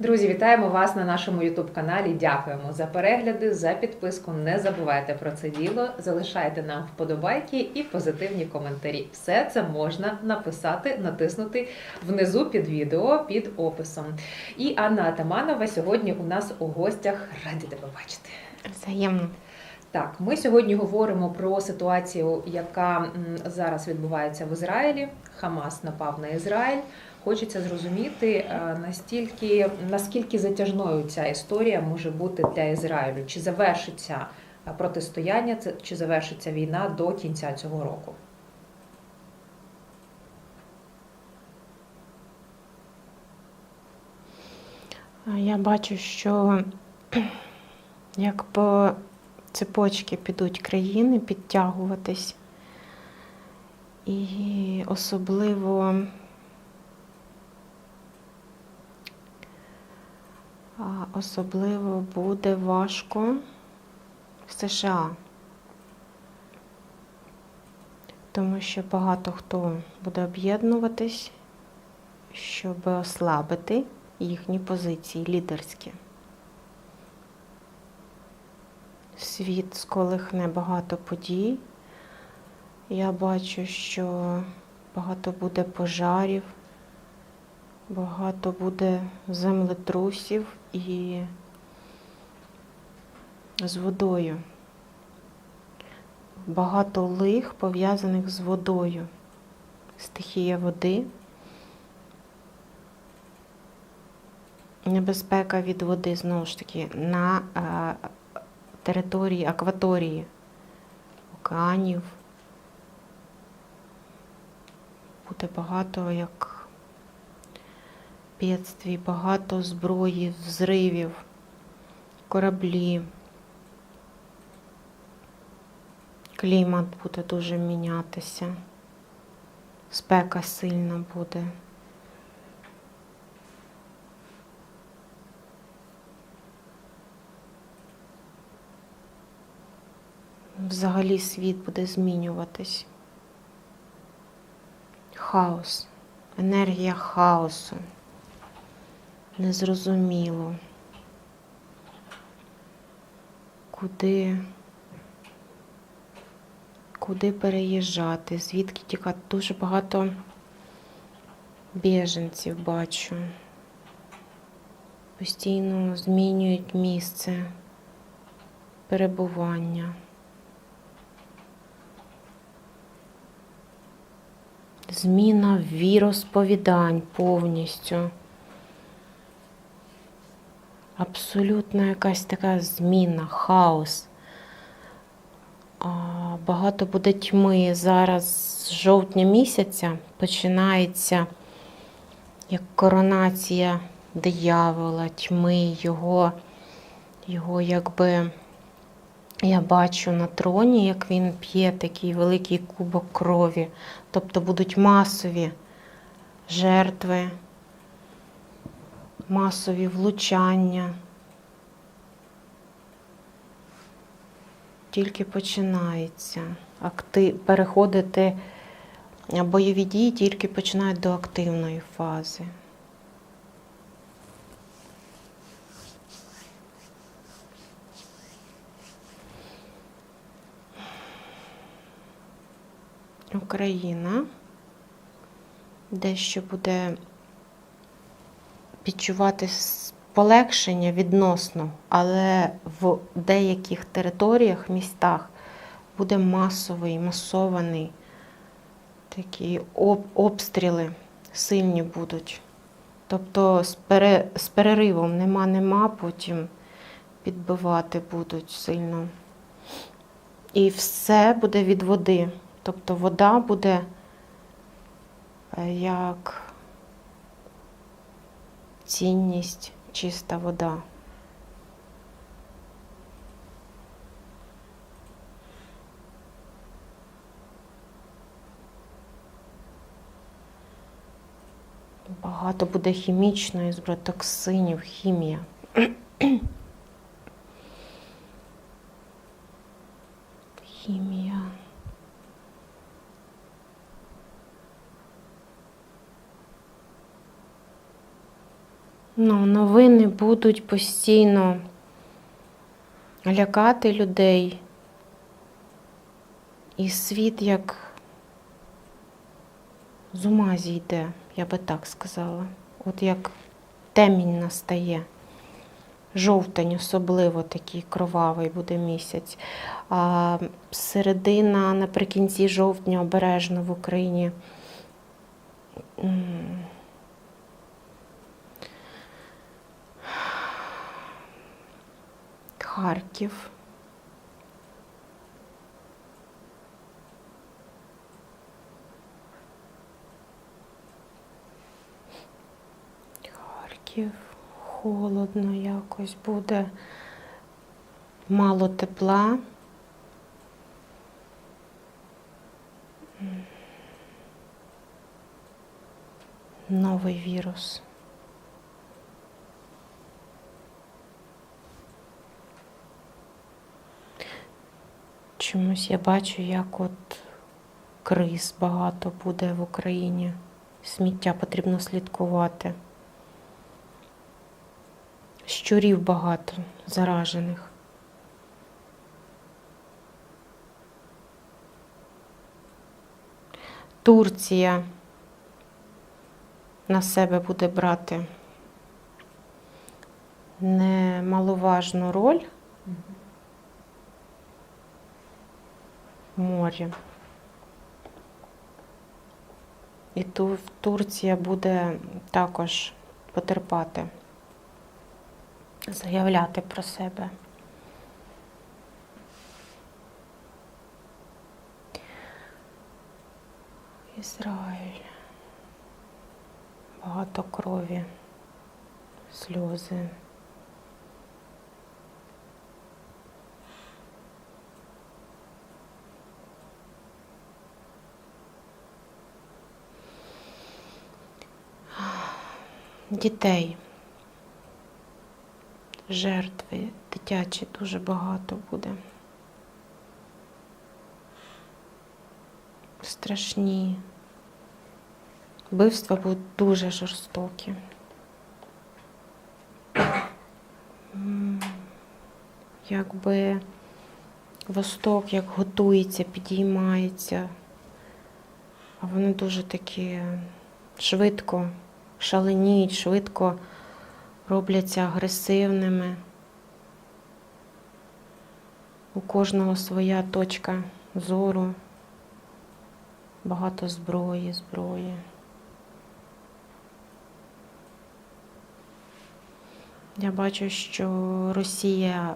Друзі, вітаємо вас на нашому youtube каналі. Дякуємо за перегляди, за підписку. Не забувайте про це діло. Залишайте нам вподобайки і позитивні коментарі. Все це можна написати, натиснути внизу під відео під описом. І Анна Атаманова сьогодні у нас у гостях. Раді тебе бачити. Взаємно. Так, ми сьогодні говоримо про ситуацію, яка зараз відбувається в Ізраїлі. Хамас напав на Ізраїль. Хочеться зрозуміти, е, настільки наскільки затяжною ця історія може бути для Ізраїлю. Чи завершиться е, протистояння, чи завершиться війна до кінця цього року? Я бачу, що як по цепочці підуть країни підтягуватись, і особливо особливо буде важко в США. Тому що багато хто буде об'єднуватись, щоб ослабити їхні позиції лідерські. Світ сколихне багато подій. Я бачу, що багато буде пожарів, багато буде землетрусів і з водою. Багато лих пов'язаних з водою. Стихія води. Небезпека від води знову ж таки на е, території акваторії океанів. Буде багато як бідствій, багато зброї, взривів, кораблі. Клімат буде дуже мінятися. Спека сильна буде. Взагалі світ буде змінюватись. Хаос, енергія хаосу. Незрозуміло. Куди, куди переїжджати, звідки тікати. Дуже багато біженців бачу. Постійно змінюють місце перебування. Зміна віросповідань повністю. Абсолютно якась така зміна, хаос. Багато буде тьми. Зараз з жовтня місяця починається як коронація диявола, тьми, його, його якби я бачу на троні, як він п'є такий великий кубок крові. Тобто будуть масові жертви, масові влучання. Тільки починається. Акти... Переходити бойові дії тільки починають до активної фази. Україна дещо буде відчувати полегшення відносно, але в деяких територіях, містах буде масовий, масований такі об- обстріли сильні будуть. Тобто з, пере, з переривом нема-нема, потім підбивати будуть сильно. І все буде від води. Тобто вода буде е, як цінність, чиста вода. Багато буде хімічної зброї, токсинів, хімія. Хімія. Ну, новини будуть постійно лякати людей. І світ як з ума зійде, я би так сказала. От як темінь настає. Жовтень особливо такий кровавий буде місяць. А середина наприкінці жовтня обережно в Україні. Харків. Харків. Холодно якось буде. Мало тепла. Новий вірус. Чомусь я бачу, як от криз багато буде в Україні. Сміття потрібно слідкувати. Щурів багато заражених. Турція на себе буде брати немаловажну роль в морі. І ту Турція буде також потерпати, заявляти про себе. Ізраїль. Багато крові, сльози. Дітей. Жертви дитячі дуже багато буде. Страшні. Вбивства будуть дуже жорстокі. Якби Восток як готується, підіймається, а вони дуже такі швидко шаленіють, швидко робляться агресивними. У кожного своя точка зору, багато зброї, зброї. Я бачу, що Росія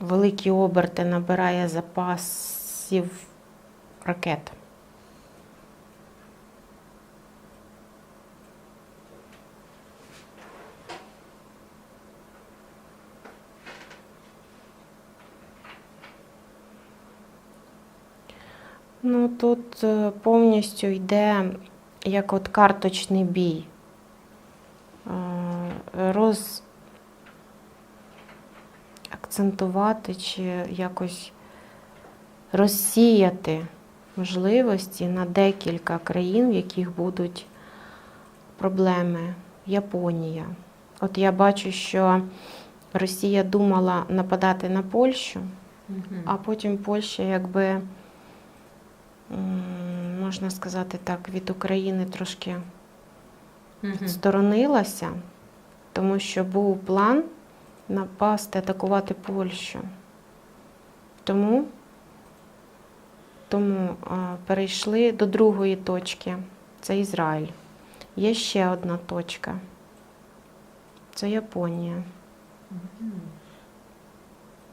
великі оберти набирає запасів ракет. Ну тут е, повністю йде як от карточний бій. Е, Роз акцентувати чи якось розсіяти можливості на декілька країн, в яких будуть проблеми. Японія. От я бачу, що Росія думала нападати на Польщу, Мгм. а потім Польща, якби, можна сказати так, від України трошки сторонилася, тому що був план напасти, атакувати Польщу. Тому, тому а, перейшли до другої точки. Це Ізраїль. Є ще одна точка. Це Японія.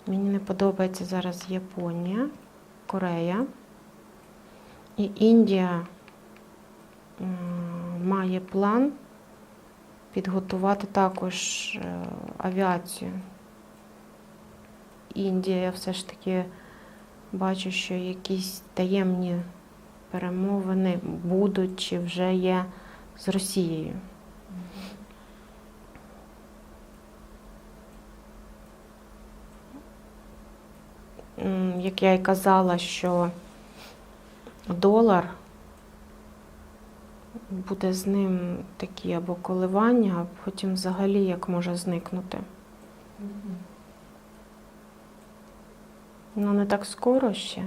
Мені не подобається зараз Японія, Корея. І Індія має план підготувати також е, авіацію. Індія, я все ж таки бачу, що якісь таємні перемовини будуть чи вже є з Росією. Як я й казала, що долар буде з ним такі або коливання, а потім взагалі як може зникнути. Ну, не так скоро ще.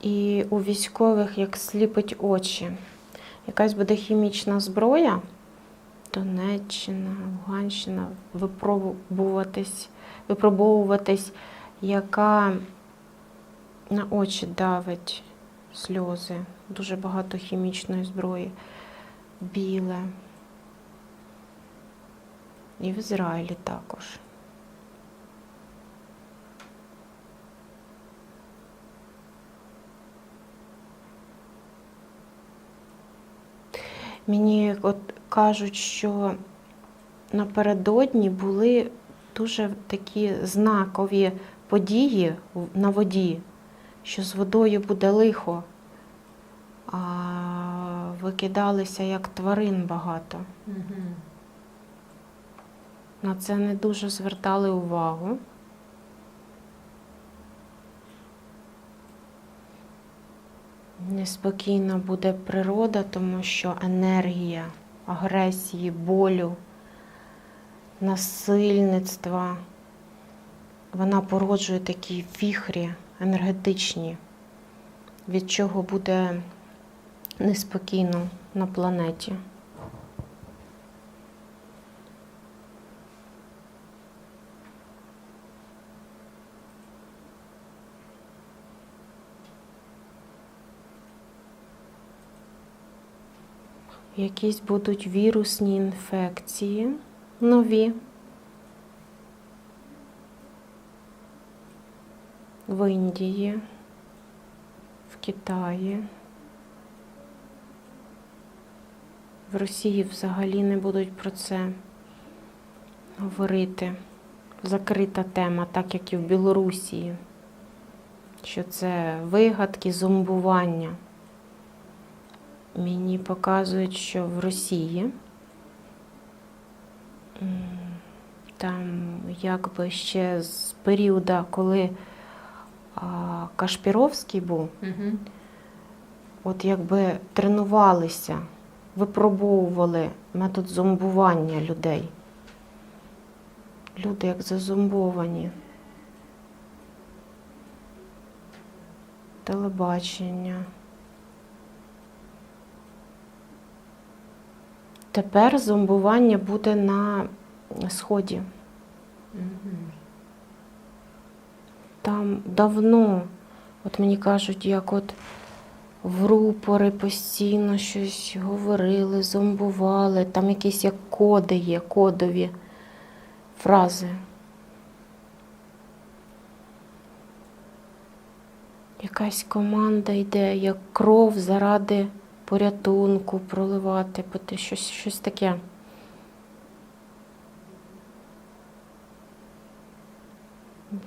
І у військових як сліпить очі. Якась буде хімічна зброя, Донеччина, Луганщина, випробуватись, випробовуватись, яка на очі давить сльози, дуже багато хімічної зброї, біле. І в Ізраїлі також. Мені от кажуть, що напередодні були дуже такі знакові події на воді, що з водою буде лихо, а викидалися як тварин багато. Мгм. На це не дуже звертали увагу. Неспокійна буде природа, тому що енергія агресії, болю, насильництва, вона породжує такі віхрі енергетичні, від чого буде неспокійно на планеті. Якісь будуть вірусні інфекції нові. В Індії, в Китаї. В Росії взагалі не будуть про це говорити. Закрита тема, так як і в Білорусі, що це вигадки, зомбування. Мені показують, що в Росії там якби ще з періоду, коли Кашпіровський був, Мгм. от якби тренувалися, випробовували метод зомбування людей. Люди як зазомбовані. Телебачення. Тепер зомбування буде на сході. Мгм. Там давно, от мені кажуть, як от в рупори постійно щось говорили, зомбували, там якісь як коди є, кодові фрази. Якась команда йде, як кров заради порятунку проливати, щось, щось таке.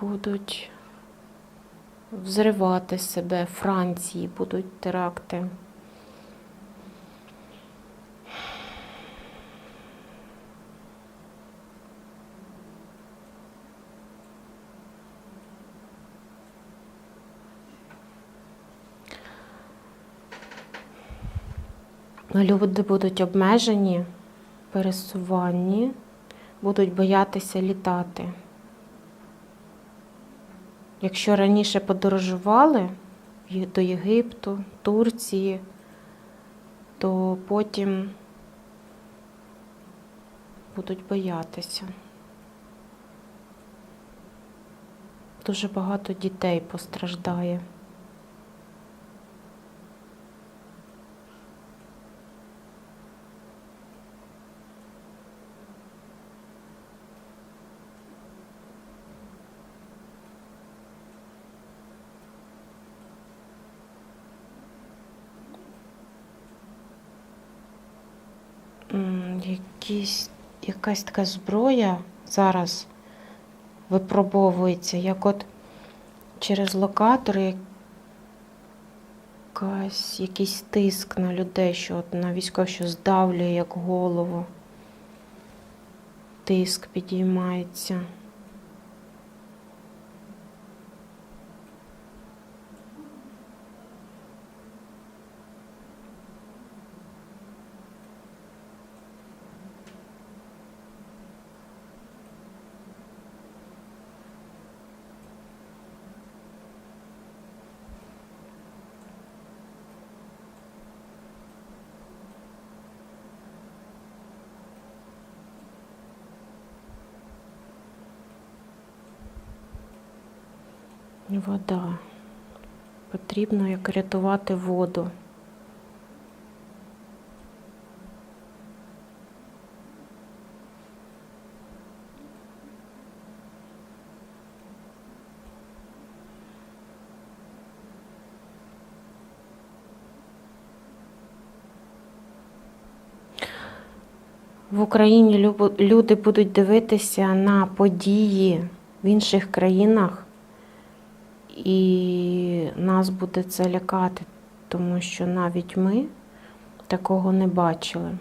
Будуть взривати себе, Франції будуть теракти. Люди будуть обмежені в пересуванні, будуть боятися літати. Якщо раніше подорожували до Єгипту, Турції, то потім будуть боятися. Дуже багато дітей постраждає. Якісь, якась така зброя зараз випробовується, як от через локатори якась, якийсь тиск на людей, що от на військових, що здавлює як голову. Тиск підіймається. Вода. Потрібно як рятувати воду. В Україні люди будуть дивитися на події в інших країнах, і нас буде це лякати, тому що навіть ми такого не бачили.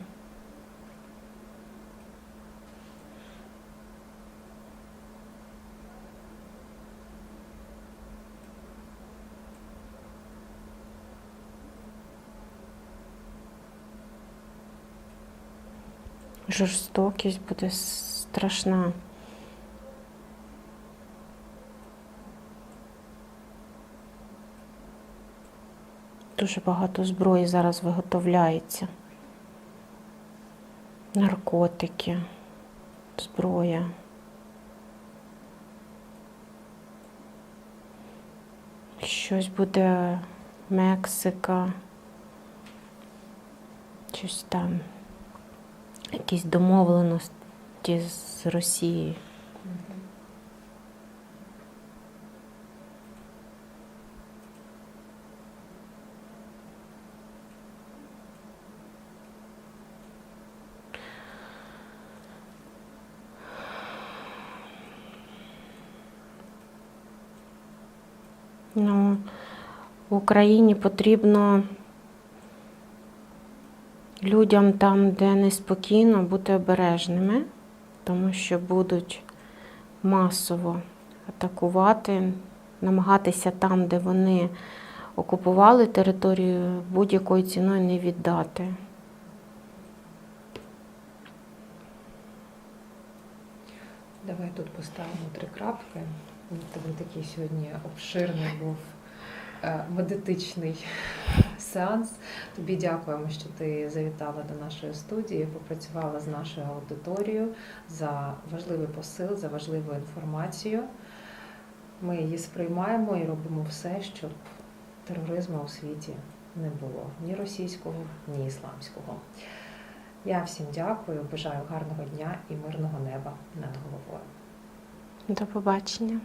Жорстокість буде страшна. Дуже багато зброї зараз виготовляється. Наркотики, зброя. Щось буде Мексика. Щось там. Якісь домовленості з Росією. Ну, в Україні потрібно людям там, де неспокійно, бути обережними, тому що будуть масово атакувати, намагатися там, де вони окупували територію, будь-якою ціною не віддати. Давай тут поставимо три крапки. У такий сьогодні обширний був е, медитичний сеанс. Тобі дякуємо, що ти завітала до нашої студії, попрацювала з нашою аудиторією за важливий посил, за важливу інформацію. Ми її сприймаємо і робимо все, щоб тероризму у світі не було ні російського, ні ісламського. Я всім дякую, бажаю гарного дня і мирного неба над головою. До побачення.